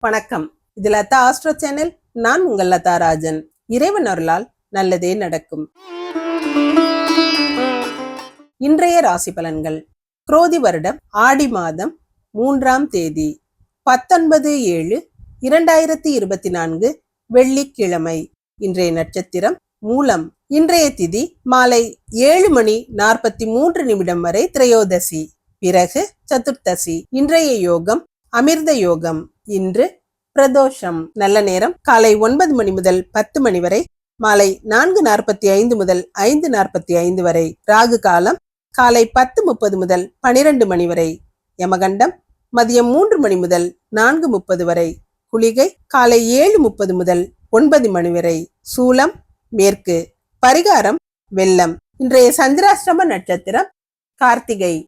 வணக்கம். இது Latha astro channel. நான் உங்கள் லதா ராஜன். இறைவன் அருளால் நல்லதே நடக்கும். இன்றைய ராசி பலன்கள். குரோதி வருடம் ஆடி மாதம் மூன்றாம் தேதி பத்தொன்பது ஏழு இரண்டாயிரத்தி இருபத்தி நான்கு வெள்ளிக்கிழமை. இன்றைய நட்சத்திரம் மூலம் இன்றைய திதி மாலை ஏழு மணி நாற்பத்தி மூன்று நிமிடம் வரை திரையோதசி பிறகு சதுர்த்தசி. இன்றைய யோகம் அமிர்த யோகம். இன்று பிரதோஷம். நல்ல நேரம். காலை ஒன்பது மணி முதல் பத்து மணி வரை. மாலை நான்கு நாற்பத்தி ஐந்து முதல் ஐந்து நாற்பத்தி ஐந்து வரை. ராகு காலம் காலை பத்து முப்பது முதல் பனிரெண்டு மணி வரை. யமகண்டம் மதியம் மூன்று மணி முதல் நான்கு முப்பது வரை. குளிகை காலை ஏழு முப்பது முதல் ஒன்பது மணி வரை. சூலம் மேற்கு. பரிகாரம் வெள்ளம். இன்றைய சந்திராஷ்டிரம நட்சத்திரம் கார்த்திகை.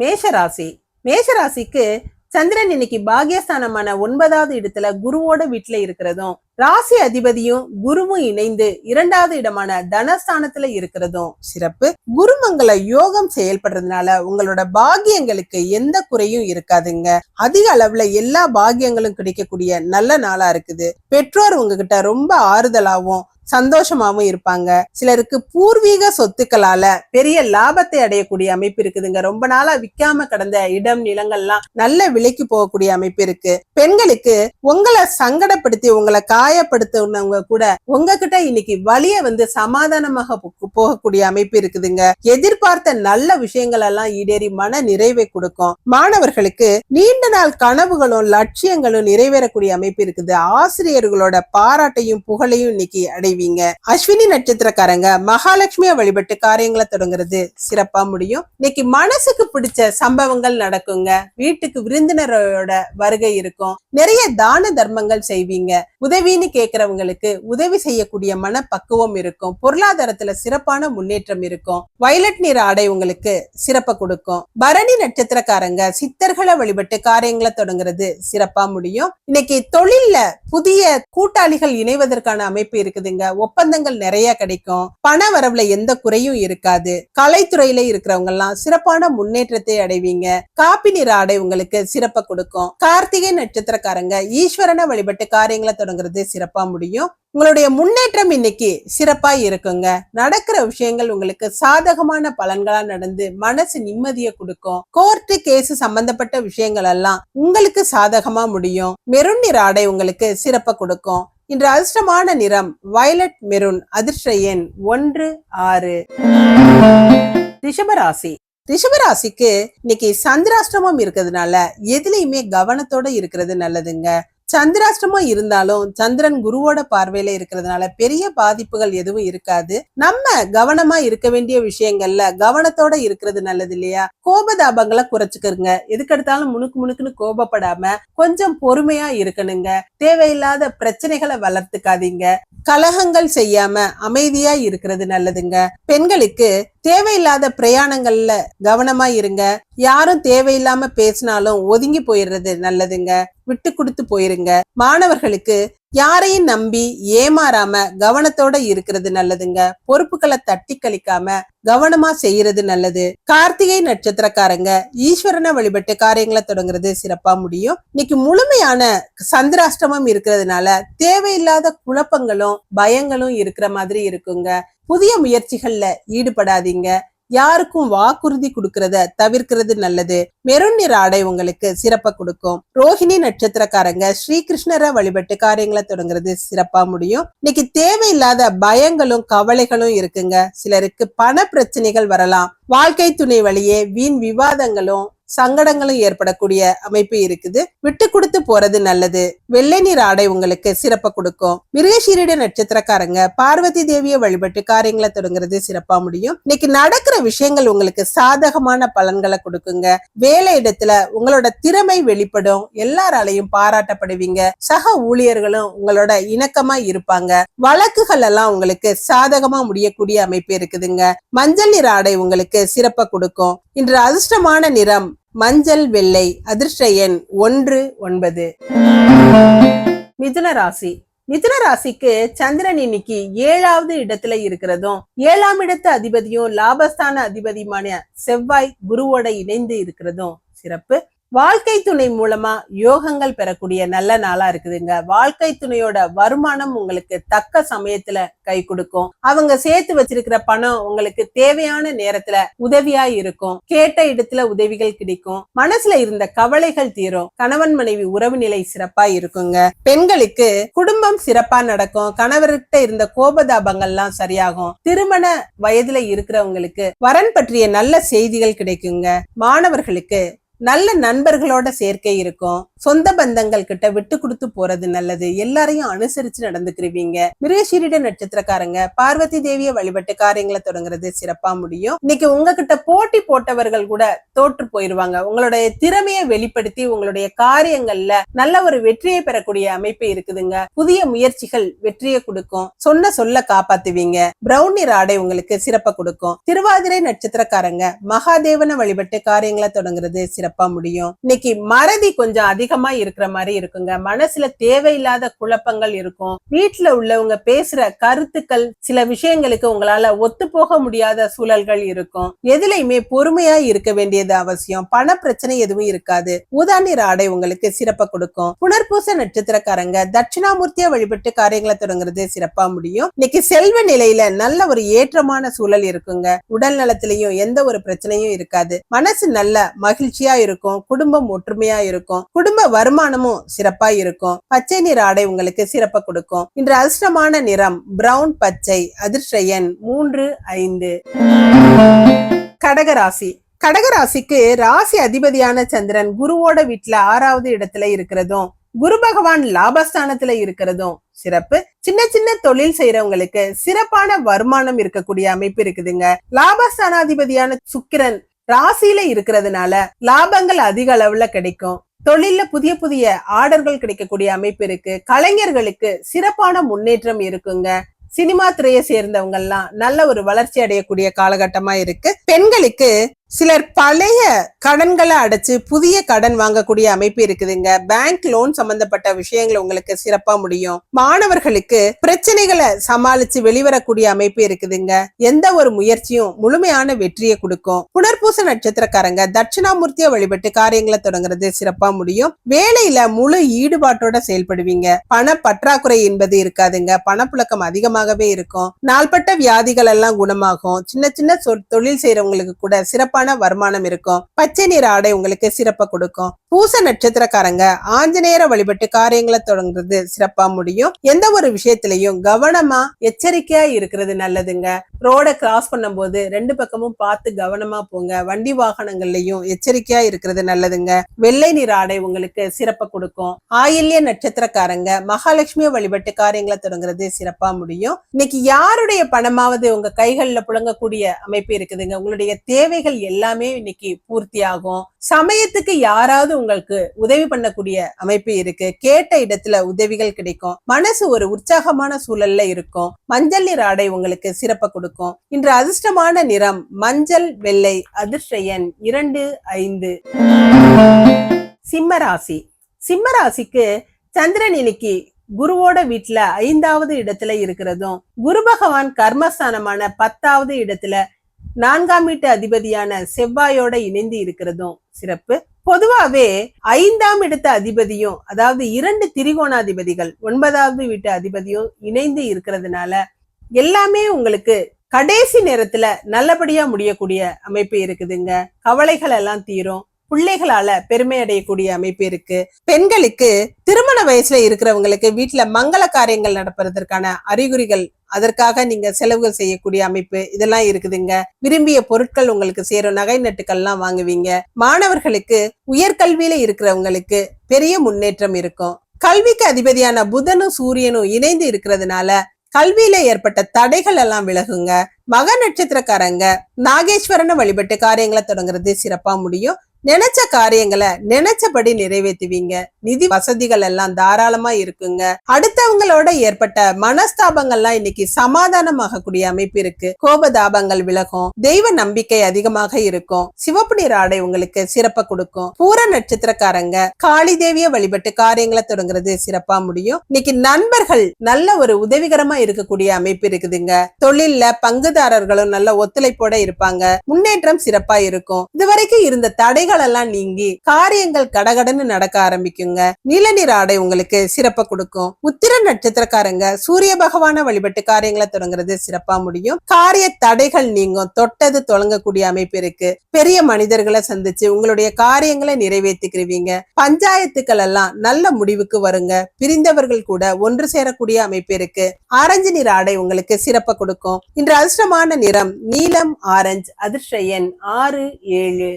மேஷராசி. மேஷராசிக்கு சந்திரன் இன்னைக்கு பாகியஸ்தானமான ஒன்பதாவது இடத்துல குருவோட வீட்டுல இருக்கிறதும் ராசி அதிபதியும் குருவும் இணைந்து இரண்டாவது இடமான தனஸ்தானத்துல இருக்கிறதும் சிறப்பு. குருமங்கள யோகம் செயல்படுறதுனால உங்களோட பாகியங்களுக்கு எந்த குறையும் இருக்காதுங்க. அதிக அளவுல எல்லா பாகியங்களும் கிடைக்கக்கூடிய நல்ல நாளா இருக்குது. பெற்றோர் உங்ககிட்ட ரொம்ப ஆறுதலாவும் சந்தோஷமாவும் இருப்பாங்க. சிலருக்கு பூர்வீக சொத்துக்களால பெரிய லாபத்தை அடையக்கூடிய அமைப்பு இருக்குதுங்க. ரொம்ப நாளா விக்காம கடந்த இடம் நிலங்கள்லாம் நல்ல விலைக்கு போகக்கூடிய அமைப்பு இருக்கு. பெண்களுக்கு உங்களை சங்கடப்படுத்தி உங்களை காயப்படுத்தினவங்க கூட உங்ககிட்ட இன்னைக்கு வழிய வந்து சமாதானமாக போ- போகக்கூடிய அமைப்பு இருக்குதுங்க. எதிர்பார்த்த நல்ல விஷயங்கள் எல்லாம் ஈடேறி மன நிறைவை கொடுக்கும். மாணவர்களுக்கு நீண்ட நாள் கனவுகளும் லட்சியங்களும் நிறைவேறக்கூடிய அமைப்பு இருக்குது. ஆசிரியர்களோட பாராட்டையும் புகழையும் இன்னைக்கு செய்வீங்க. அஸ்வினி நட்சத்திரக்காரங்க மகாலட்சுமியை வழிபட்டு காரியங்களை தொடங்குறது சிறப்பா முடியும். இன்னைக்கு மனசுக்கு பிடிச்ச சம்பவங்கள் நடக்குங்க. வீட்டுக்கு விருந்தினரோட வருகை இருக்கும். நிறைய தான தர்மங்கள் செய்வீங்க. உதவின்னு கேக்குறவங்களுக்கு உதவி செய்யக்கூடிய மனப்பக்குவம் இருக்கும். பொருளாதாரத்துல சிறப்பான முன்னேற்றம் இருக்கும். வயலட் நிற ஆடை உங்களுக்கு சிறப்பை கொடுக்கும். பரணி நட்சத்திரக்காரங்க சித்தர்களை வழிபட்டு காரியங்களை தொடங்குறது சிறப்பா முடியும். இன்னைக்கு தொழில்ல புதிய கூட்டாளிகள் இணைவதற்கான அமைப்பு இருக்குதுங்க. ஒப்பந்தங்கள் நிறைய கிடைக்கும். பண வரவுல எந்த குறையும் இருக்காது. கலைத்துறையில இருக்கிறவங்க எல்லாம் சிறப்பான முன்னேற்றத்தை அடைவீங்க. காப்பி நிற ஆடை உங்களுக்கு சிறப்பை கொடுக்கும். கார்த்திகை நட்சத்திரக்காரங்க ஈஸ்வரனை வழிபட்டு காரியங்களை தொடங்குறது சிறப்பா முடியும். உங்களுடைய முன்னேற்றம் இன்னைக்கு சிறப்பா இருக்குங்க. நடக்கிற விஷயங்கள் உங்களுக்கு சாதகமான பலன்களா நடந்து மனசு நிம்மதியை கொடுக்கும். கோர்ட்டு கேஸ் சம்பந்தப்பட்ட விஷயங்கள் எல்லாம் உங்களுக்கு சாதகமா முடியும். மெருன் நிற ஆடை உங்களுக்கு சிறப்பை கொடுக்கும். இன்று அதிர்ஷ்டமான நிறம் வயலட் மெரூன் அதிர்ஷ்ட எண் ஒன்று ஆறு. ரிஷபராசி. ரிஷபராசிக்கு இன்னைக்கு சந்திராஷ்டமம் இருக்கிறதுனால எதுலேயுமே கவனத்தோட இருக்கிறது நல்லதுங்க. சந்திராஷ்டமம் இருந்தாலும் சந்திரன் குருவோட பார்வையில இருக்கிறதுனால பெரிய பாதிப்புகள் எதுவும் இருக்காது. நம்ம கவனமா இருக்க வேண்டிய விஷயங்கள்ல கவனத்தோட இருக்கிறது நல்லது இல்லையா? கோபதாபங்களை குறைச்சுக்கிறங்க எதுக்கெடுத்தாலும் முணுக்கு முணுக்குன்னு கோபப்படாம கொஞ்சம் பொறுமையா இருக்கணுங்க. தேவையில்லாத பிரச்சனைகளை வளர்த்துக்காதீங்க. கலகங்கள் செய்யாம அமைதியா இருக்கிறது நல்லதுங்க. பெண்களுக்கு தேவையில்லாத பிரயாணங்கள்ல கவனமா இருங்க. யாரும் தேவையில்லாம பேசினாலும் ஒதுங்கி போயிடுறது நல்லதுங்க. விட்டு கொடுத்து போயிருங்க. மாணவர்களுக்கு யாரையும் நம்பி ஏமாறாம கவனத்தோட இருக்கிறது நல்லதுங்க. பொறுப்புகளை தட்டி கழிக்காம கவனமா செய்யறது நல்லது. கார்த்திகை நட்சத்திரக்காரங்க ஈஸ்வரனை வழிபட்டு காரியங்களை தொடங்குறது சிறப்பா முடியும். இன்னைக்கு முழுமையான சந்திராஷ்டமம் இருக்கிறதுனால தேவையில்லாத குழப்பங்களும் பயங்களும் இருக்கிற மாதிரி இருக்குங்க. புதிய முயற்சிகள்ல ஈடுபடாதீங்க. யாருக்கும் வாக்குறுதி கொடுக்கறத தவிர்க்கிறது நல்லது. மெருன் நிற ஆடை உங்களுக்கு சிறப்பை கொடுக்கும். ரோஹிணி நட்சத்திரக்காரங்க ஸ்ரீகிருஷ்ணரை வழிபட்டு காரியங்களை தொடங்குறது சிறப்பா முடியும். இன்னைக்கு தேவையில்லாத பயங்களும் கவலைகளும் இருக்குங்க. சிலருக்கு பண பிரச்சனைகள் வரலாம். வாழ்க்கை துணை வழியே வீண் விவாதங்களும் சங்கடங்களும் ஏற்படக்கூடிய அமைப்பு இருக்குது. விட்டு கொடுத்து போறது நல்லது. வெள்ளை நீர் ஆடை உங்களுக்கு சிறப்பை கொடுக்கும். மிருகசீரிட நட்சத்திரக்காரங்க பார்வதி தேவியை வழிபட்டு காரியங்களை தொடங்குறது சிறப்பா முடியும். இன்னைக்கு நடக்கிற விஷயங்கள் உங்களுக்கு சாதகமான பலன்களை கொடுக்குங்க. வேலை இடத்துல உங்களோட திறமை வெளிப்படும். எல்லாராலையும் பாராட்டப்படுவீங்க. சக ஊழியர்களும் உங்களோட இணக்கமா இருப்பாங்க. வழக்குகள் எல்லாம் உங்களுக்கு சாதகமா முடியக்கூடிய அமைப்பு இருக்குதுங்க. மஞ்சள் நிற ஆடை உங்களுக்கு சிறப்பை கொடுக்கும். இன்று அதிர்ஷ்டமான நிறம் மஞ்சள் வெள்ளை அதிர்ஷ்ட எண் ஒன்று ஒன்பது. மிதுன ராசி. மிதுன ராசிக்கு சந்திரன் இன்னைக்கு ஏழாவது இடத்துல இருக்கிறதும் ஏழாம் இடத்து அதிபதியும் லாபஸ்தான அதிபதியுமான செவ்வாய் குருவோட இணைந்து இருக்கிறதும் சிறப்பு. வாழ்க்கை துணை மூலமா யோகங்கள் பெறக்கூடிய நல்ல நாளா இருக்குதுங்க. வாழ்க்கை துணையோட வருமானம் உங்களுக்கு தக்க சமயத்துல கை கொடுக்கும். அவங்க சேர்த்து வச்சிருக்கிற பணம் உங்களுக்கு தேவையான நேரத்துல உதவியா இருக்கும். கேட்ட இடத்துல உதவிகள் கிடைக்கும். மனசுல இருந்த கவலைகள் தீரும். கணவன் மனைவி உறவு நிலை சிறப்பா இருக்குங்க. பெண்களுக்கு குடும்பம் சிறப்பா நடக்கும். கணவர்கிட்ட இருந்த கோபதாபங்கள்லாம் சரியாகும். திருமண வயதுல இருக்கிறவங்களுக்கு வரன் பற்றிய நல்ல செய்திகள் கிடைக்குங்க. மாணவர்களுக்கு நல்ல நண்பர்களோட சேர்க்கை இருக்கும். சொந்த பந்தங்கள் கிட்ட விட்டு கொடுத்து போறது நல்லது. எல்லாரையும் அனுசரிச்சு நடந்துக்கிருவீங்க. மிருகசீரிட நட்சத்திரக்காரங்க பார்வதி தேவிய வழிபட்டு காரியங்களை தொடங்குறது சிறப்பா முடியும். இன்னைக்கு உங்ககிட்ட போட்டி போட்டவர்கள் கூட தோற்று போயிருவாங்க. உங்களுடைய திறமையை வெளிப்படுத்தி உங்களுடைய காரியங்கள்ல நல்ல ஒரு வெற்றியை பெறக்கூடிய அமைப்பு இருக்குதுங்க. புதிய முயற்சிகள் வெற்றியை கொடுக்கும். சொன்ன சொல்ல காப்பாத்துவீங்க. பிரௌனி ஆடை உங்களுக்கு சிறப்பை கொடுக்கும். திருவாதிரை நட்சத்திரக்காரங்க மகாதேவனை வழிபட்டு காரியங்களை தொடங்குறது சிறப்பு முடியும்? இன்னைக்கு மறதி கொஞ்சம் அதிகமா இருக்கிற மாதிரி இருக்குங்க. மனசுல தேவையில்லாத குழப்பங்கள் இருக்கும். வீட்டுல உள்ளவங்க பேசுற கருத்துக்கள் சில விஷயங்களுக்கு உங்களால ஒத்து போக முடியாத சூழல்கள் இருக்கும். எதுலையுமே பொறுமையா இருக்க வேண்டியது அவசியம். பண பிரச்சனை எதுவும் இருக்காது. ஊதாநீர் ஆடை உங்களுக்கு சிறப்ப கொடுக்கும். புனர்பூச நட்சத்திரக்காரங்க தட்சிணாமூர்த்தியா வழிபட்டு காரியங்களை தொடங்குறது சிறப்பா முடியும். இன்னைக்கு செல்வ நிலையில நல்ல ஒரு ஏற்றமான சூழல் இருக்குங்க. உடல் நலத்திலையும் எந்த ஒரு பிரச்சனையும் இருக்காது. மனசு நல்ல மகிழ்ச்சியா இருக்கும் குடும்பம் ஒற்றுமையா இருக்கும் குடும்ப வருமானமும் சிறப்பா இருக்கும். பச்சை நிற ஆடை உங்களுக்கு சிறப்ப கொடுக்கும். இன்று அதிர்ஷ்டமான நிறம் பிரவுன் பச்சை அதிர்ஷ்ட எண் மூன்று ஐந்து. கடகராசி கடகராசிக்கு ராசி அதிபதியான சந்திரன் குருவோட வீட்டுல ஆறாவது இடத்துல இருக்கிறதும் குரு பகவான் லாபஸ்தானத்துல இருக்கிறதும் சிறப்பு. சின்ன சின்ன தொழில் செய்யறவங்களுக்கு சிறப்பான வருமானம் இருக்கக்கூடிய அமைப்பு இருக்குதுங்க. லாபஸ்தானாதிபதியான சுக்கிரன் ராசியில இருக்கிறதுனால லாபங்கள் அதிக அளவுல கிடைக்கும். தொழில்ல புதிய புதிய ஆர்டர்கள் கிடைக்கக்கூடிய அமைப்பு இருக்கு. கலைஞர்களுக்கு சிறப்பான முன்னேற்றம் இருக்குங்க. சினிமா துறையை சேர்ந்தவங்க எல்லாம் நல்ல ஒரு வளர்ச்சி அடையக்கூடிய காலகட்டமா இருக்கு. பெண்களுக்கு சிலர் பழைய கடன்களை அடைச்சு புதிய கடன் வாங்கக்கூடிய அமைப்பு இருக்குதுங்க. பேங்க் லோன் சம்பந்தப்பட்ட விஷயங்கள் உங்களுக்கு சிறப்பா முடியும். மாணவர்களுக்கு பிரச்சனைகளை சமாளிச்சு வெளிவரக்கூடிய அமைப்பு இருக்குதுங்க. எந்த ஒரு முயற்சியும் முழுமையான வெற்றியை கொடுக்கும். புனர்பூச நட்சத்திரக்காரங்க தட்சிணாமூர்த்தியை வழிபட்டு காரியங்களை தொடங்குறது சிறப்பா முடியும். வேலையில முழு ஈடுபாட்டோட செயல்படுவீங்க. பண பற்றாக்குறை என்பது இருக்காதுங்க. பணப்புழக்கம் அதிகமாகவே இருக்கும். நாள்பட்ட வியாதிகள் எல்லாம் குணமாகும். சின்ன சின்ன சொ- தொழில் செய்யறவங்களுக்கு கூட சிறப்பான வருமானம் இருக்கும். பச்சை நிற ஆடை உங்களுக்கு சிறப்பை கொடுக்கும். பூச நட்சத்திரக்காரங்க ஆஞ்சநேயரை வழிபட்டு காரியங்களை தொடங்குறது சிறப்பா முடியும். எந்த ஒரு விஷயத்திலையும் கவனமா எச்சரிக்கையா இருக்கிறது நல்லதுங்க. ரோட கிராஸ் பண்ணும்போது ரெண்டு பக்கமும் பார்த்து கவனமா போங்க. வண்டி வாகனங்கள்லயும் எச்சரிக்கையா இருக்கிறது நல்லதுங்க. வெள்ளை நிற ஆடை உங்களுக்கு சிறப்பை கொடுக்கும். ஆயில்ய நட்சத்திரக்காரங்க மகாலட்சுமியை வழிபட்டு காரியங்களை தொடங்குறது சிறப்பா முடியும். இன்னைக்கு யாருடைய பணமாவது உங்க கைகள்ல புழங்கக்கூடிய அமைப்பு இருக்குதுங்க. உங்களுடைய தேவைகள் எல்லாமே இன்னைக்கு பூர்த்தி ஆகும் சமயத்துக்கு யாராவது உங்களுக்கு உதவி பண்ணக்கூடிய அமைப்பு இருக்கு. கேட்ட இடத்துல உதவிகள் கிடைக்கும். மனசு ஒரு உற்சாகமான சூழல்ல இருக்கும். மஞ்சள் நிற ஆடை உங்களுக்கு சிறப்பை கொடுக்கும். இன்று அதிர்ஷ்டமான நிறம் மஞ்சள் வெள்ளை அதிர்ஷ்ட எண் இரண்டு ஐந்து. சிம்மராசி சிம்மராசிக்கு சந்திரன் இன்னைக்கு குருவோட வீட்டுல ஐந்தாவது இடத்துல இருக்கிறதும் குரு பகவான் கர்மஸ்தானமான பத்தாவது இடத்துல நான்காம் வீட்டு அதிபதியான செவ்வாயோட இணைந்து இருக்கிறதும் சிறப்பு. பொதுவாவே ஐந்தாம் இடத்த அதிபதியும் அதாவது இரண்டு திரிகோணாதிபதிகள் ஒன்பதாவது வீட்டு அதிபதியும் இணைந்து இருக்கிறதுனால எல்லாமே உங்களுக்கு கடைசி நேரத்துல நல்லபடியா முடியக்கூடிய அமைப்பு இருக்குதுங்க. கவலைகள் எல்லாம் தீரும். பிள்ளைகளால பெருமை அடையக்கூடிய அமைப்பு இருக்கு. பெண்களுக்கு திருமண வயசுல இருக்கிறவங்களுக்கு வீட்டுல மங்கள காரியங்கள் நடப்பதற்கான அறிகுறிகள் அதற்காக நீங்க செலவுகள் செய்யக்கூடிய அமைப்பு இதெல்லாம் இருக்குதுங்க. விரும்பிய பொருட்கள் உங்களுக்கு சேரும் நகை நட்டுக்கள்லாம் வாங்குவீங்க. மாணவர்களுக்கு உயர்கல்வியில இருக்கிறவங்களுக்கு பெரிய முன்னேற்றம் இருக்கும். கல்விக்கு அதிபதியான புதனும் சூரியனும் இணைந்து இருக்கிறதுனால கல்வியில ஏற்பட்ட தடைகள் எல்லாம் விலகுங்க. மக நட்சத்திரக்காரங்க நாகேஸ்வரனை வழிபட்டு காரியங்களை தொடங்குறது சிறப்பா முடியும். நினைச்ச காரியங்களை நினைச்சபடி நிறைவேற்றுவீங்க. நிதி வசதிகள் எல்லாம் தாராளமா இருக்குங்க. அடுத்தவங்களோட ஏற்பட்ட மனஸ்தாபங்கள்லாம் இன்னைக்கு சமாதானமாகக்கூடிய அமைப்பு இருக்கு. கோபதாபங்கள் விலகும். தெய்வ நம்பிக்கை அதிகமாக இருக்கும். சிவப்பு நிற ஆடை உங்களுக்கு சிறப்ப கொடுக்கும். பூர நட்சத்திரக்காரங்க காளி தேவிய வழிபட்டு காரியங்களை தொடங்குறது சிறப்பா முடியும். இன்னைக்கு நண்பர்கள் நல்ல ஒரு உதவிகரமா இருக்கக்கூடிய அமைப்பு இருக்குதுங்க. தொழில்ல பங்குதாரர்களும் நல்ல ஒத்துழைப்போட இருப்பாங்க. முன்னேற்றம் சிறப்பா இருக்கும். இதுவரைக்கும் இருந்த தடைகள் தடைகள் எல்லாம் நீங்கி காரியங்கள் கடகடன்னு நடக்க ஆரம்பிக்குங்க. நீலநிற ஆடை உங்களுக்கு சிறப்பை கொடுக்கும். உத்திர நட்சத்திரக்காரங்க சூரிய பகவான வழிபட்டு காரியங்களை தொடங்குறது சிறப்பா முடியும். காரிய தடைகள் நீங்கும். தொட்டது தொடங்கக்கூடிய அமைப்பு இருக்கு. பெரிய மனிதர்களை சந்திச்சு உங்களுடைய காரியங்களை நிறைவேற்றிக்கிறீங்க பஞ்சாயத்துக்கள் எல்லாம் நல்ல முடிவுக்கு வருங்க. பிரிந்தவர்கள் கூட ஒன்று சேரக்கூடிய அமைப்பு இருக்கு. ஆரஞ்சு நிற ஆடை உங்களுக்கு சிறப்பை கொடுக்கும். இன்று அதிர்ஷ்டமான நிறம் நீலம் ஆரஞ்சு அதிர்ஷ்ட எண் ஆறு ஏழு.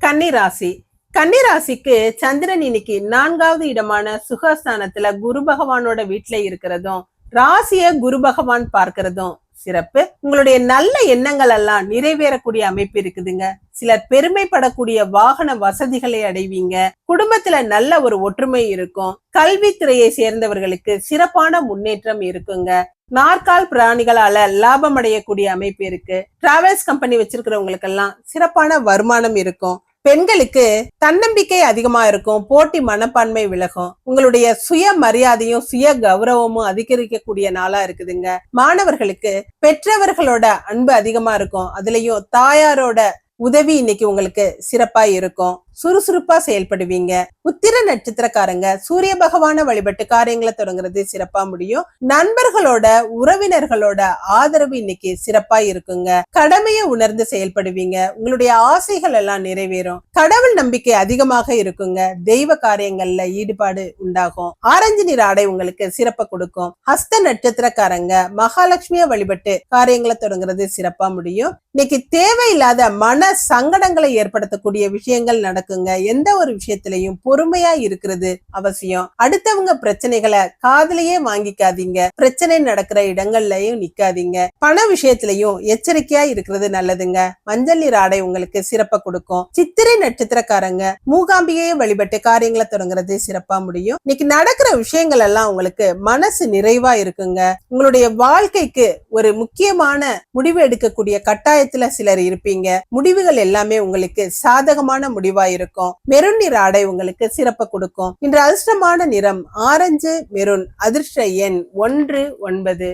கன்னிராசி. கன்னிராசிக்கு சந்திரன் இன்னைக்கு நான்காவது இடமான சுகஸ்தானத்துல குரு பகவானோட வீட்டுல இருக்கிறதும் ராசிய குரு பகவான் பார்க்கிறதும் சிறப்பு. உங்களுடைய நல்ல எண்ணங்கள் எல்லாம் நிறைவேறக்கூடிய அமைப்பு இருக்குதுங்க. சிலர் பெருமைப்படக்கூடிய வாகன வசதிகளை அடைவீங்க. குடும்பத்துல நல்ல ஒரு ஒற்றுமை இருக்கும். கல்வித்துறையை சேர்ந்தவர்களுக்கு சிறப்பான முன்னேற்றம் இருக்குங்க. நாற்கால் பிராணிகளால லாபம் அடையக்கூடிய அமைப்பு இருக்கு. டிராவல்ஸ் கம்பெனி வச்சிருக்கிறவங்களுக்கு எல்லாம் சிறப்பான வருமானம் இருக்கும். பெண்களுக்கு தன்னம்பிக்கை அதிகமா இருக்கும் போட்டி மனப்பான்மை விலகும். உங்களுடைய சுய மரியாதையும் சுய கௌரவமும் அதிகரிக்கக்கூடிய நாளா இருக்குதுங்க. மாணவர்களுக்கு பெற்றவர்களோட அன்பு அதிகமா இருக்கும். அதுலயும் தாயாரோட உதவி இன்னைக்கு உங்களுக்கு சிறப்பா இருக்கும். சுறுசுறுப்பா செயல்படுவீங்க. உத்திர நட்சத்திரக்காரங்க சூரிய பகவான வழிபட்டு காரியங்களை தொடங்குறது சிறப்பா முடியும். நண்பர்களோட உறவினர்களோட ஆதரவு இன்னைக்கு சிறப்பா இருக்குங்க. கடமையை உணர்ந்து செயல்படுவீங்க. உங்களுடைய ஆசைகள் எல்லாம் நிறைவேறும். கடவுள் நம்பிக்கை அதிகமாக இருக்குங்க. தெய்வ காரியங்கள்ல ஈடுபாடு உண்டாகும். ஆரஞ்சு நிற ஆடை உங்களுக்கு சிறப்பை கொடுக்கும். ஹஸ்த நட்சத்திரக்காரங்க மகாலட்சுமிய வழிபட்டு காரியங்களை தொடங்குறது சிறப்பா முடியும். இன்னைக்கு தேவையில்லாத மன சங்கடங்களை ஏற்படுத்தக்கூடிய விஷயங்கள் நடக்கும். நடக்குங்க. எந்த ஒரு விஷயத்திலையும் பொறுமையா இருக்கிறது அவசியம். அடுத்தவங்க பிரச்சனைகளை காதுலயே வாங்கிக்காதீங்க. பிரச்சனை நடக்கிற இடங்கள்லயும் நிக்காதீங்க. பண விஷயத்திலையும் எச்சரிக்கையா இருக்கிறது நல்லதுங்க. மஞ்சள் நீர் ஆடை உங்களுக்கு சிறப்பை கொடுக்கும். சித்திரை நட்சத்திரக்காரங்க மூகாம்பிகையை வழிபட்டு காரியங்களை தொடங்குறது சிறப்பா முடியும். இன்னைக்கு நடக்கிற விஷயங்கள் எல்லாம் உங்களுக்கு மனசு நிறைவா இருக்குங்க. உங்களுடைய வாழ்க்கைக்கு ஒரு முக்கியமான முடிவு எடுக்கக்கூடிய கட்டாயத்துல சிலர் இருப்பீங்க. முடிவுகள் எல்லாமே உங்களுக்கு சாதகமான முடிவா இருக்கும். மெருன் நிற ஆடை உங்களுக்கு சிறப்பு கொடுக்கும். இன்று அதிர்ஷ்டமான நிறம் ஆரஞ்சு மெருன் அதிர்ஷ்ட எண் ஒன்று ஒன்பது.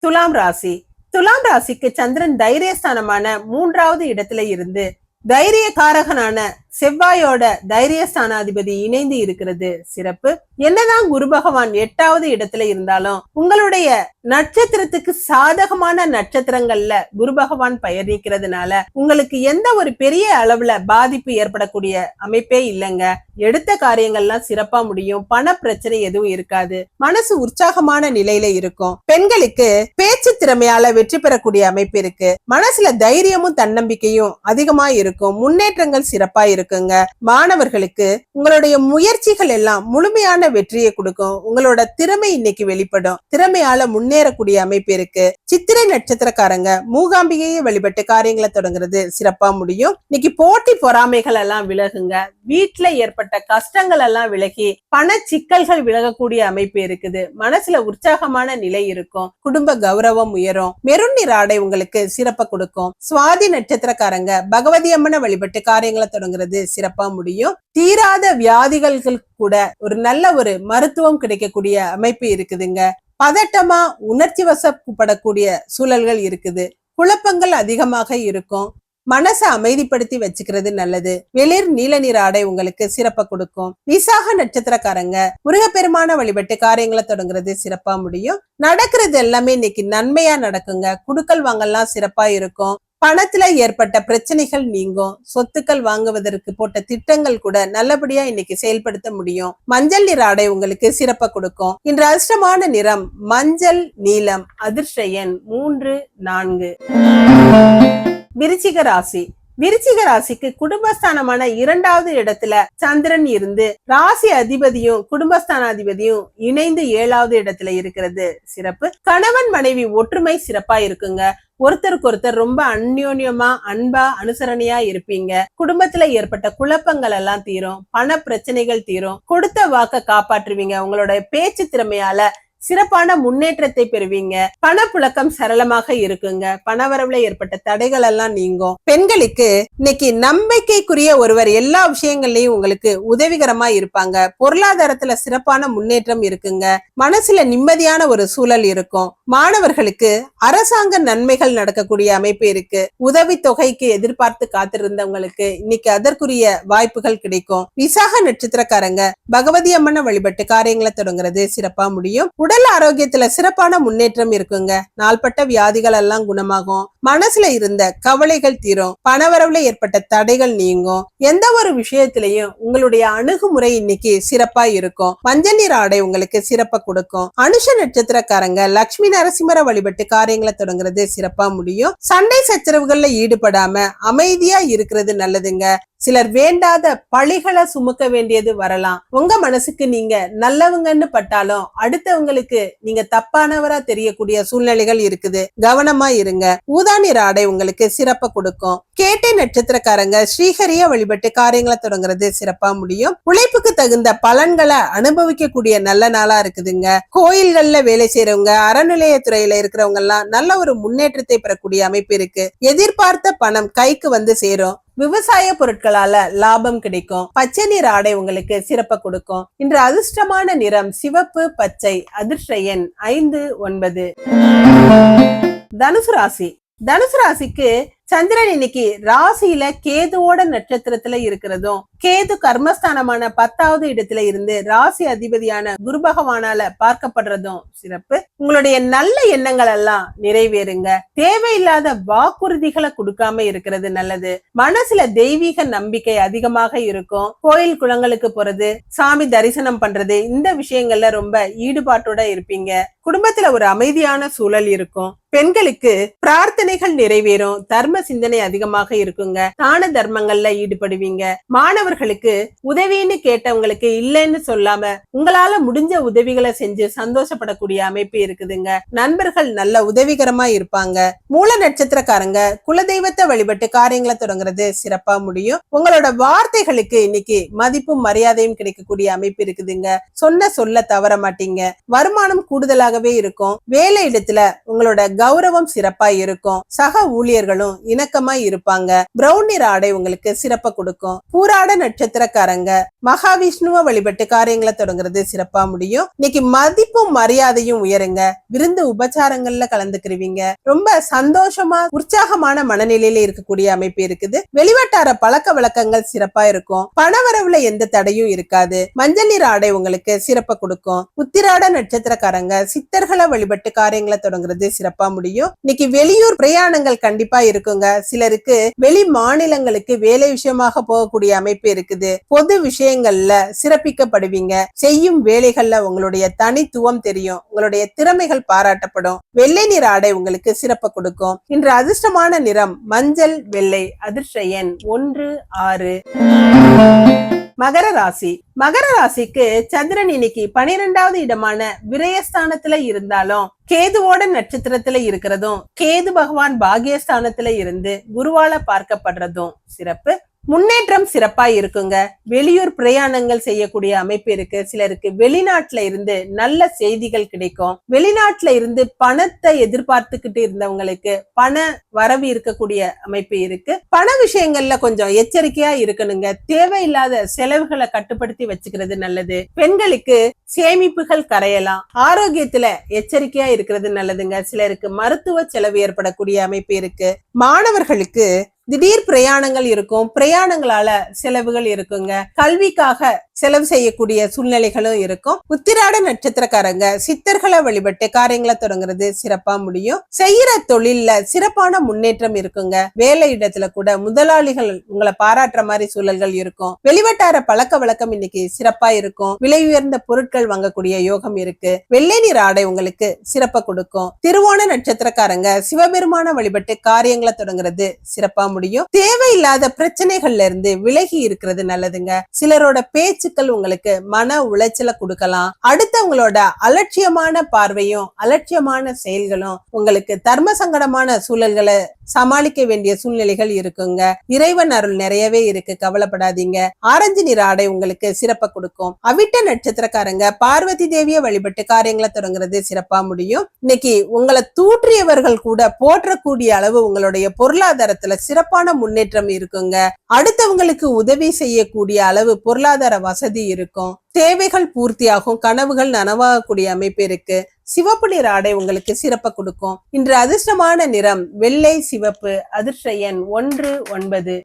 துலாம் ராசி. துலாம் ராசிக்கு சந்திரன் தைரியஸ்தானமான மூன்றாவது இடத்துல இருந்து தைரிய காரகனான செவ்வாயோட தைரியஸ்தானாதிபதி இணைந்து இருக்கிறது. சிறப்பு. என்னதான் குரு பகவான் எட்டாவது இடத்துல இருந்தாலும் உங்களுடைய நட்சத்திரத்துக்கு சாதகமான நட்சத்திரங்கள்ல குரு பகவான் பயணிக்கிறதுனால உங்களுக்கு எந்த ஒரு பெரிய அளவுல பாதிப்பு ஏற்படக்கூடிய அமைப்பே இல்லைங்க. எடுத்த காரியங்கள்லாம் சிறப்பா முடியும். பண பிரச்சனை எதுவும் இருக்காது. மனசு உற்சாகமான நிலையில இருக்கும். பெண்களுக்கு பேச்சு திறமையால வெற்றி பெறக்கூடிய அமைப்பு இருக்கு. மனசுல தைரியமும் தன்னம்பிக்கையும் அதிகமா இருக்கும். முன்னேற்றங்கள் சிறப்பா இருக்குங்க. மாணவர்களுக்கு உங்களுடைய முயற்சிகள் எல்லாம் முழுமையான வெற்றியை கொடுக்கும். உங்களோட திறமை இன்னைக்கு வெளிப்படும். திறமையால முன்னேறக்கூடிய அமைப்பு இருக்கு. சித்திரை நட்சத்திரக்காரங்க மூகாம்பிகையை வழிபட்டு காரியங்களை தொடங்குறது சிறப்பா முடியும். இன்னைக்கு போட்டி பொறாமைகள் எல்லாம் விலகுங்க. வீட்டுல ஏற்பட்ட கஷ்டங்கள் எல்லாம் விலகி பண சிக்கல்கள் விலகக்கூடிய அமைப்பு இருக்குது. மனசுல உற்சாகமான நிலை இருக்கும். குடும்ப கௌரவம் உயரும். மெருன் நிற ஆடை உங்களுக்கு சிறப்பை கொடுக்கும். சுவாதி நட்சத்திரக்காரங்க பகவதி அம்மனை வழிபட்டு காரியங்களை தொடங்குறது சிறப்பா முடியும். தீராத வியாதிகளுக்கு கூட ஒரு நல்ல ஒரு மருத்துவம் கிடைக்கக்கூடிய அமைப்பு இருக்குதுங்க. பதட்டமா உணர்ச்சி வசப்படக்கூடிய சூழல்கள் இருக்குது. குழப்பங்கள் அதிகமாக இருக்கும். மனசை அமைதிப்படுத்தி வச்சுக்கிறது நல்லது. வெளிர் நீல நிற ஆடை உங்களுக்கு சிறப்பை கொடுக்கும். விசாக நட்சத்திரக்காரங்க முருகப்பெருமான வழிபட்டு காரியங்களை தொடங்குறது சிறப்பா முடியும். நடக்கிறது எல்லாமே இன்னைக்கு நன்மையா நடக்குங்க. குடுக்கல் வாங்கலாம் சிறப்பா இருக்கும். பணத்துல ஏற்பட்ட பிரச்சனைகள் நீங்கும். சொத்துக்கள் வாங்குவதற்கு போட்ட திட்டங்கள் கூட நல்லபடியா இன்னைக்கு செயல்படுத்த முடியும். மஞ்சள் நிற ஆடை உங்களுக்கு சிறப்பை கொடுக்கும். இன்று அதிர்ஷ்டமான நிறம் மஞ்சள் நீலம் அதிர்ஷயன் மூன்று நான்கு. விருச்சிக ராசி. விருச்சிக ராசிக்கு குடும்பஸ்தானமான இரண்டாவது இடத்துல சந்திரன் இருந்து ராசி அதிபதியும் குடும்பஸ்தானாதிபதியும் இணைந்து ஏழாவது இடத்துல இருக்கிறது. சிறப்பு. கணவன் மனைவி ஒற்றுமை சிறப்பா இருக்குங்க. ஒருத்தருக்கு ஒருத்தர் ரொம்ப அந்யோன்யமா அன்பா அனுசரணையா இருப்பீங்க. குடும்பத்துல ஏற்பட்ட குழப்பங்கள் எல்லாம் தீரும். பண பிரச்சனைகள் தீரும். கொடுத்த வாக்க காப்பாற்றுவீங்க. உங்களோட பேச்சு திறமையால சிறப்பான முன்னேற்றத்தை பெறுவீங்க. பணப்புழக்கம் சரளமாக இருக்குங்க. பணவரவுல ஏற்பட்ட தடைகள் எல்லாம் நீங்கும். பெண்களுக்கு இன்னைக்கு நம்பிக்கைக்குரிய ஒருவர் எல்லா விஷயங்கள்லயும் உங்களுக்கு உதவிகரமா இருப்பாங்க. பொருளாதாரத்துல சிறப்பான முன்னேற்றம் இருக்குங்க. மனசுல நிம்மதியான ஒரு சூழல் இருக்கும். மாணவர்களுக்கு அரசாங்க நன்மைகள் நடக்கக்கூடிய அமைப்பு இருக்கு. உதவி தொகைக்கு எதிர்பார்த்து காத்திருந்தவங்களுக்கு இன்னைக்கு அதற்குரிய வாய்ப்புகள் கிடைக்கும். விசாக நட்சத்திரக்காரங்க பகவதி அம்மனை வழிபட்டு காரியங்களை தொடங்குறது சிறப்பா முடியும். உடல் ஆரோக்கியத்துல சிறப்பான முன்னேற்றம் இருக்குங்க. நாள்பட்ட வியாதிகள் எல்லாம் குணமாகும். மனசுல இருந்த கவலைகள் தீரும். பணவரவுல ஏற்பட்ட தடைகள் நீங்கும். எந்த ஒரு விஷயத்திலையும் உங்களுடைய அணுகுமுறை இன்னைக்கு சிறப்பா இருக்கும். மஞ்சள் ஆடை உங்களுக்கு சிறப்பா கொடுக்கும். அனுஷ நட்சத்திரக்காரங்க லட்சுமி நரசிம்மர வழிபட்டு காரியங்களை தொடங்குறது சிறப்பா முடியும். சண்டை சச்சரவுகள்ல ஈடுபடாம அமைதியா இருக்கிறது நல்லதுங்க. சிலர் வேண்டாத பழிகளை சுமக்க வேண்டியது வரலாம். உங்க மனசுக்கு நீங்க நல்லவங்கன்னு பட்டாலும் அடுத்தவங்களுக்கு நீங்க தப்பானவரா தெரியக்கூடிய சூழ்நிலைகள் இருக்குது. கவனமா இருங்க. ஊதானி ஆடை உங்களுக்கு சிறப்ப கொடுக்கும். கேட்டை நட்சத்திரக்காரங்க ஸ்ரீஹரிய வழிபட்டு காரியங்களை தொடங்குறது சிறப்பா முடியும். உழைப்புக்கு தகுந்த பலன்களை அனுபவிக்கக்கூடிய நல்ல நாளா இருக்குதுங்க. கோயில்கள்ல வேலை செய்யறவங்க அறநிலையத்துறையில இருக்கிறவங்க எல்லாம் நல்ல ஒரு முன்னேற்றத்தை பெறக்கூடிய அமைப்பு இருக்கு. எதிர்பார்த்த பணம் கைக்கு வந்து சேரும். விவசாய பொருட்களால லாபம் கிடைக்கும். பச்சை நிற ஆடை உங்களுக்கு சிறப்ப கொடுக்கும். இன்று அதிர்ஷ்டமான நிறம் சிவப்பு பச்சை அதிர்ஷ்ட எண் ஐந்து ஒன்பது. தனுசு ராசி. தனுசு ராசிக்கு சந்திரன் இன்னைக்கு ராசியில கேதுவோட நட்சத்திரத்துல இருக்கிறதும் கேது கர்மஸ்தானமான பத்தாவது இடத்துல இருந்து ராசி அதிபதியான குரு பகவானால பார்க்கப்படுறதும் சிறப்பு. உங்களுடைய நல்ல எண்ணங்கள் எல்லாம் நிறைவேறுங்க. தேவையில்லாத வாக்குறுதிகளை கொடுக்காம இருக்கிறது நல்லது. மனசுல தெய்வீக நம்பிக்கை அதிகமாக இருக்கும். கோயில் குளங்களுக்கு போறது சாமி தரிசனம் பண்றது இந்த விஷயங்கள்ல ரொம்ப ஈடுபாட்டோட இருப்பீங்க. குடும்பத்துல ஒரு அமைதியான சூழல் இருக்கும். பெண்களுக்கு பிரார்த்தனைகள் நிறைவேறும். தர்ம சிந்தனை அதிகமாக இருக்குங்க. தான தர்மங்கள்ல ஈடுபடுவீங்க. மற்றவர்களுக்கு உதவின்னு கேட்டவங்களுக்கு இல்லைன்னு சொல்லாம உங்களால முடிஞ்ச உதவிகளை செஞ்சு சந்தோஷப்படக்கூடிய அமைப்பு இருக்குதுங்க. நண்பர்கள் நல்ல உதவிகரமா இருப்பாங்க. மூல நட்சத்திரக்காரங்க குலதெய்வத்தை வழிபட்டு காரியங்களை தொடங்குறது சிறப்பா முடியும். உங்களோட வார்த்தைகளுக்கு இன்னைக்கு மதிப்பும் மரியாதையும் கிடைக்கக்கூடிய அமைப்பு இருக்குதுங்க. சொன்ன சொல்ல தவற மாட்டீங்க. வருமானம் கூடுதலாகவே இருக்கும். வேலை இடத்துல உங்களோட கௌரவம் சிறப்பா இருக்கும். சக ஊழியர்களும் இணக்கமா இருப்பாங்க. பிரவுன் நிற ஆடை உங்களுக்கு சிறப்பா கொடுக்கும். பூராட நட்சத்திரக்காரங்க மகாவிஷ்ணுவ வழிபட்டு காரியங்களை தொடங்குறது சிறப்பா முடியும். இன்னைக்கு மதிப்பும் மரியாதையும் உயருங்க. விருந்து உபச்சாரங்கள்ல கலந்துக்கிருவீங்க. ரொம்ப சந்தோஷமா உற்சாகமான மனநிலையில இருக்கக்கூடிய அமைப்பு இருக்குது. வெளிவட்டார பழக்க வழக்கங்கள் சிறப்பா இருக்கும். பணவரவுல எந்த தடையும் இருக்காது. மஞ்சள் நிற ஆடை உங்களுக்கு சிறப்ப கொடுக்கும். உத்திராட நட்சத்திரக்காரங்க சித்தர்களை வழிபட்டு காரியங்களை தொடங்குறது சிறப்பா முடியும். இன்னைக்கு வெளியூர் பிரயாணங்கள் கண்டிப்பா இருக்குங்க. சிலருக்கு வெளி மாநிலங்களுக்கு வேலை விஷயமாக போகக்கூடிய அமைப்பு இருக்குது. பொது விஷயங்கள்ல சிறப்பிக்கப்படுவீங்க. செய்யும் வேலைகள்ல உங்களுடைய தனித்துவம் தெரியும். உங்களுடைய திறமைகள் பாராட்டப்படும். வெள்ளை நிற ஆடை உங்களுக்கு சிறப்பு கொடுக்கும். இன்று அதிர்ஷ்டமான நிறம் மஞ்சள் வெள்ளை அதிர்ஷ்ட எண் ஒன்று ஆறு. மகர ராசி. மகர ராசிக்கு சந்திரன் இன்னைக்கு பனிரெண்டாவது இடமான விரயஸ்தானத்துல இருந்தாலும் கேதுவோட நட்சத்திரத்துல இருக்கிறதும் கேது பகவான் பாகியஸ்தானத்துல இருந்து குருவால பார்க்கப்படுறதும் சிறப்பு. முன்னேற்றம் சிறப்பா இருக்குங்க. வெளியூர் பிரயாணங்கள் செய்யக்கூடிய அமைப்பு இருக்கு. சிலருக்கு வெளிநாட்டுல இருந்து நல்ல செய்திகள் கிடைக்கும். வெளிநாட்டுல இருந்து பணத்தை எதிர்பார்த்துக்கிட்டு இருந்தவங்களுக்கு பண வரவு இருக்கக்கூடிய அமைப்பு இருக்கு. பண விஷயங்கள்ல கொஞ்சம் எச்சரிக்கையா இருக்கணுங்க. தேவையில்லாத செலவுகளை கட்டுப்படுத்தி வச்சுக்கிறது நல்லது. பெண்களுக்கு சேமிப்புகள் கரையலாம். ஆரோக்கியத்துல எச்சரிக்கையா இருக்கிறது நல்லதுங்க. சிலருக்கு மருத்துவ செலவு ஏற்படக்கூடிய அமைப்பு இருக்கு. மாணவர்களுக்கு திடீர் பிரயாணங்கள் இருக்கும். பிரயாணங்களால செலவுகள் இருக்குங்க. கல்விக்காக செலவு செய்யக்கூடிய சூழ்நிலைகளும் இருக்கும். உத்திராட நட்சத்திரக்காரங்க சித்தர்களை வழிபட்டு காரியங்களை தொடங்குறது சிறப்பா முடியும். செய்யற தொழில்ல சிறப்பான முன்னேற்றம் இருக்குங்க. வேலை இடத்துல கூட முதலாளிகள் உங்களை பாராட்டுற மாதிரி சூழல்கள் இருக்கும். வெளிவட்டார பழக்க வழக்கம் இன்னைக்கு சிறப்பா இருக்கும். விலை உயர்ந்த பொருட்கள் வாங்கக்கூடிய யோகம் இருக்கு. வெள்ளை நீர் ஆடை உங்களுக்கு சிறப்ப கொடுக்கும். திருவோண நட்சத்திரக்காரங்க சிவபெருமான வழிபட்டு காரியங்களை தொடங்குறது சிறப்பா முடியும். தேவையில்லாத பிரச்சனைகள்ல இருந்து விலகி இருக்கிறது நல்லதுங்க. சிலரோட பேச்சுக்கள் உங்களுக்கு மன உளைச்சலை கொடுக்கலாம். அடுத்தவங்களோட அலட்சியமான பார்வையும் அலட்சியமான செயல்களும் உங்களுக்கு தர்ம சங்கடமான சூழல்களை சமாளிக்க வேண்டிய சூழ்நிலைகள் இருக்குங்க. இறைவன் அருள் நிறையவே இருக்கு. கவலைப்படாதீங்க. ஆரஞ்சு நிற ஆடை உங்களுக்கு சிறப்பை கொடுக்கும். அவிட்ட நட்சத்திரக்காரங்க பார்வதி தேவியை வழிபட்டு காரியங்களை தொடங்குறது சிறப்பா முடியும். இன்னைக்கு உங்களை தூற்றியவர்கள் கூட போற்றக்கூடிய அளவு உங்களுடைய பொருளாதாரத்துல சிறப்பு சிறப்பான முன்னேற்றம் இருக்குங்க. அடுத்தவங்களுக்கு உதவி செய்யக்கூடிய அளவு பொருளாதார வசதி இருக்கும். தேவைகள் பூர்த்தியாகும். கனவுகள் நனவாகக்கூடிய அமைப்பு இருக்கு. சிவப்பு நிற ஆடை உங்களுக்கு சிறப்பை கொடுக்கும். இன்று அதிர்ஷ்டமான நிறம் வெள்ளை சிவப்பு அதிர்ஷ்ட எண் ஒன்று ஒன்பது.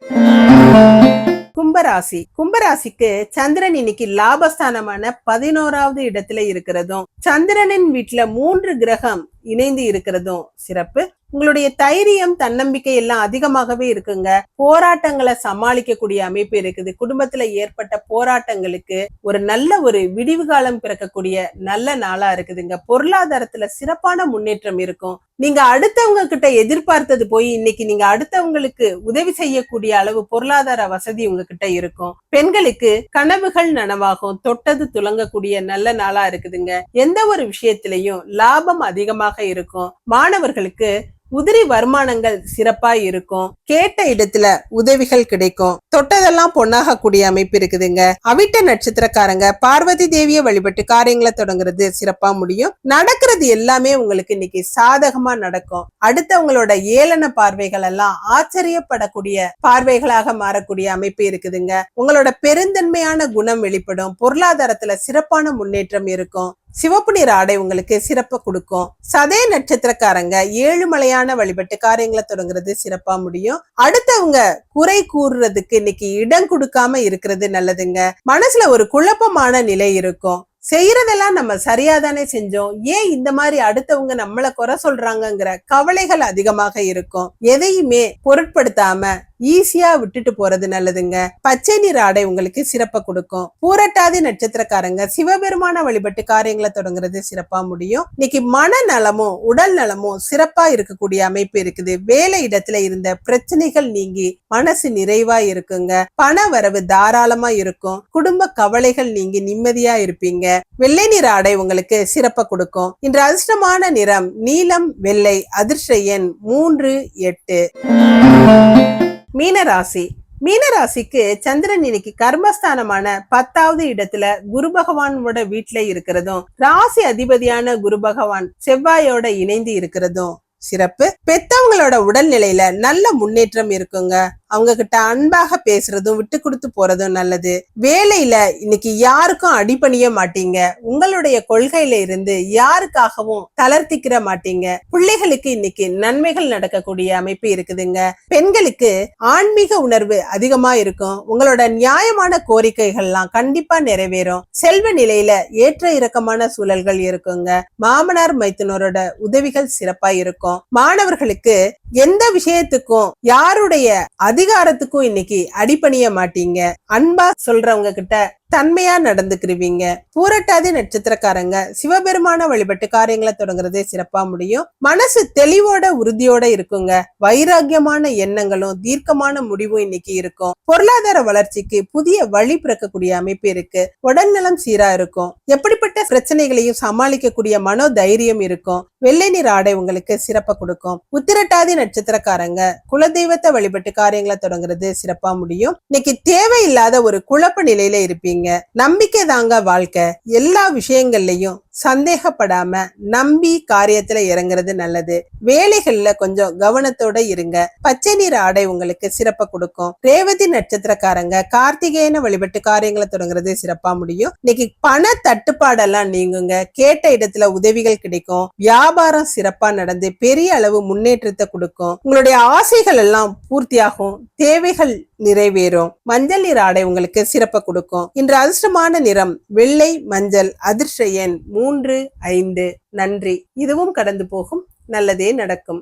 கும்பராசி. கும்பராசிக்கு சந்திரன் இன்னைக்கு லாபஸ்தானமான பதினோராவது இடத்துல இருக்கிறதும் சந்திரனின் வீட்டுல மூன்று கிரகம் இணைந்து இருக்கிறதும் சிறப்பு. உங்களுடைய தைரியம் தன்னம்பிக்கை எல்லாம் அதிகமாகவே இருக்குங்க. போராட்டங்களை சமாளிக்கக்கூடிய அமைப்பு இருக்குது. குடும்பத்துல ஏற்பட்ட போராட்டங்களுக்கு ஒரு நல்ல ஒரு விடிவு காலம் பிறக்கக்கூடிய நல்ல நாளா இருக்குதுங்க. பொருளாதாரத்துல சிறப்பான முன்னேற்றம் இருக்கும். நீங்க அடுத்தவங்க கிட்ட எதிர்பார்த்தது போய் இன்னைக்கு நீங்க அடுத்தவங்களுக்கு உதவி செய்யக்கூடிய அளவு பொருளாதார வசதி உங்ககிட்ட இருக்கும். பெண்களுக்கு கனவுகள் நனவாகும் தொட்டது துலங்கக்கூடிய நல்ல நாளா இருக்குதுங்க. எந்த ஒரு விஷயத்திலையும் லாபம் அதிகமாக இருக்கும். மாணவர்களுக்கு உதிரி வருமானங்கள் சிறப்பா இருக்கும். கேட்ட இடத்துல உதவிகள் கிடைக்கும். தொட்டதெல்லாம் பொன்னாக கூடிய அமைப்பு இருக்குதுங்க. அவிட்ட நட்சத்திரக்காரங்க பார்வதி தேவியை வழிபட்டு காரியங்களை தொடங்குறது சிறப்பா முடியும். நடக்கிறது எல்லாமே உங்களுக்கு இன்னைக்கு சாதகமா நடக்கும். அடுத்தவங்களோட ஏளன பார்வைகள் எல்லாம் ஆச்சரியப்படக்கூடிய பார்வைகளாக மாறக்கூடிய அமைப்பு இருக்குதுங்க. உங்களோட பெருந்தன்மையான குணம் வெளிப்படும். பொருளாதாரத்துல சிறப்பான முன்னேற்றம் இருக்கும். சிவப்பு நிற ஆடை உங்களுக்கு சிறப்பை கொடுக்கும். சதய நட்சத்திரக்காரங்க ஏழுமலையான வழிபட்டு காரியங்களை தொடங்குறது சிறப்பா முடியும். அடுத்தவங்க குறை கூறுறதுக்கு இன்னைக்கு இடம் கொடுக்காம இருக்கிறது நல்லதுங்க. மனசுல ஒரு குழப்பமான நிலை இருக்கும். செய்யறதெல்லாம் நம்ம சரியாதானே செஞ்சோம். ஏன் இந்த மாதிரி அடுத்தவங்க நம்மளை குறை சொல்றாங்கங்கிற கவலைகள் அதிகமாக இருக்கும். எதையுமே பொருட்படுத்தாம ஈஸியா விட்டுட்டு போறது நல்லதுங்க. பச்சை நிற ஆடை உங்களுக்கு சிறப்பை கொடுக்கும். பூரட்டாதி நட்சத்திரக்காரங்க சிவபெருமான வழிபட்டு காரியங்களை தொடங்குறது சிறப்பா முடியும். இன்னைக்கு மன நலமும் உடல் நலமும் சிறப்பா இருக்கக்கூடிய அமைப்பு இருக்குது. வேலை இடத்துல இருந்த பிரச்சனைகள் நீங்கி மனசு நிறைவா இருக்குங்க. பண வரவு தாராளமா இருக்கும். குடும்ப கவலைகள் நீங்கி நிம்மதியா இருப்பீங்க. வெள்ளை நிற ஆடை உங்களுக்கு சிறப்பை கொடுக்கும். இன்று அதிர்ஷ்டமான நிறம் நீலம் வெள்ளை அதிர்ஷ்ட எண் மூன்று எட்டு. மீனராசி. மீனராசிக்கு சந்திரன் இன்னைக்கு கர்மஸ்தானமான பத்தாவது இடத்துல குரு பகவானோட வீட்டுல இருக்கிறதும் ராசி அதிபதியான குரு பகவான் செவ்வாயோட இணைந்து இருக்கிறதும் சிறப்பு. பெத்தவங்களோட உடல்நிலையில நல்ல முன்னேற்றம் இருக்குங்க. அவங்க கிட்ட அன்பாக பேசுறதும் விட்டு கொடுத்து போறதும் நல்லது. வேலையில இன்னைக்கு யாருக்கும் அடிபணிய மாட்டீங்க. உங்களுடைய கொள்கையில இருந்து யாருக்காகவும் தளர்த்திக்கிற மாட்டீங்க. பிள்ளைகளுக்கு இன்னைக்கு நன்மைகள் நடக்கக்கூடிய அமைப்பு இருக்குதுங்க. பெண்களுக்கு ஆன்மீக உணர்வு அதிகமா இருக்கும். உங்களோட நியாயமான கோரிக்கைகள்லாம் கண்டிப்பா நிறைவேறும். செல்வ நிலையில ஏற்ற இறக்கமான சூழல்கள் இருக்குங்க. மாமனார் மைத்துனரோட உதவிகள் சிறப்பா இருக்கும். மாணவர்களுக்கு எந்த விஷயத்துக்கும் யாருடைய அதிகாரத்துக்கும் இன்னைக்கு அடிபணிய மாட்டீங்க? அன்பா சொல்றவங்க கிட்ட தன்மையா நடந்துக்கிருவீங்க. பூரட்டாதி நட்சத்திரக்காரங்க சிவபெருமான வழிபட்டு காரியங்களை தொடங்குறதே சிறப்பா முடியும். மனசு தெளிவோட உறுதியோட இருக்குங்க. வைராக்கியமான எண்ணங்களும் தீர்க்கமான முடிவும் இன்னைக்கு இருக்கும். பொருளாதார வளர்ச்சிக்கு புதிய வழி பிறக்கக்கூடிய அமைப்பு இருக்கு. உடல்நலம் சீரா இருக்கும். எப்படிப்பட்ட பிரச்சனைகளையும் சமாளிக்கக்கூடிய மனோ தைரியம் இருக்கும். வெள்ளை நீர் ஆடை உங்களுக்கு சிறப்ப கொடுக்கும். உத்திரட்டாதி நட்சத்திரக்காரங்க குலதெய்வத்தை வழிபட்டு காரியங்களை தொடங்குறது சிறப்பா முடியும். இன்னைக்கு தேவையில்லாத ஒரு குழப்ப நிலையில இருப்பீங்க. நம்பிக்கை தாங்க வாழ்க்கை. எல்லா விஷயங்கள்லையும் சந்தேகப்படாம நம்பி காரியத்துல இறங்குறது நல்லது. வேலைகள்ல கொஞ்சம் கவனத்தோட இருங்க. பச்சை நிற ஆடை உங்களுக்கு சிறப்பை கொடுக்கும். ரேவதி நட்சத்திரக்காரங்க கார்த்திகேயன வழிபட்டு காரியங்களை தொடங்குறது சிறப்பா முடியும். இன்னைக்கு பண தட்டுப்பாடெல்லாம் நீங்குங்க. கேட்ட இடத்துல உதவிகள் கிடைக்கும். வியாபாரம் சிறப்பா நடந்து பெரிய அளவு முன்னேற்றத்தை கொடுக்கும். உங்களுடைய ஆசைகள் எல்லாம் பூர்த்தியாகும். தேவைகள் நிறைவேறும். மஞ்சள் நிற ஆடை உங்களுக்கு சிறப்பை கொடுக்கும். இன்று அதிர்ஷ்டமான நிறம் வெள்ளை மஞ்சள் அதிர்ஷ்ட எண் மூன்று ஐந்து. நன்றி. இதுவும் கடந்து போகும். நல்லதே நடக்கும்.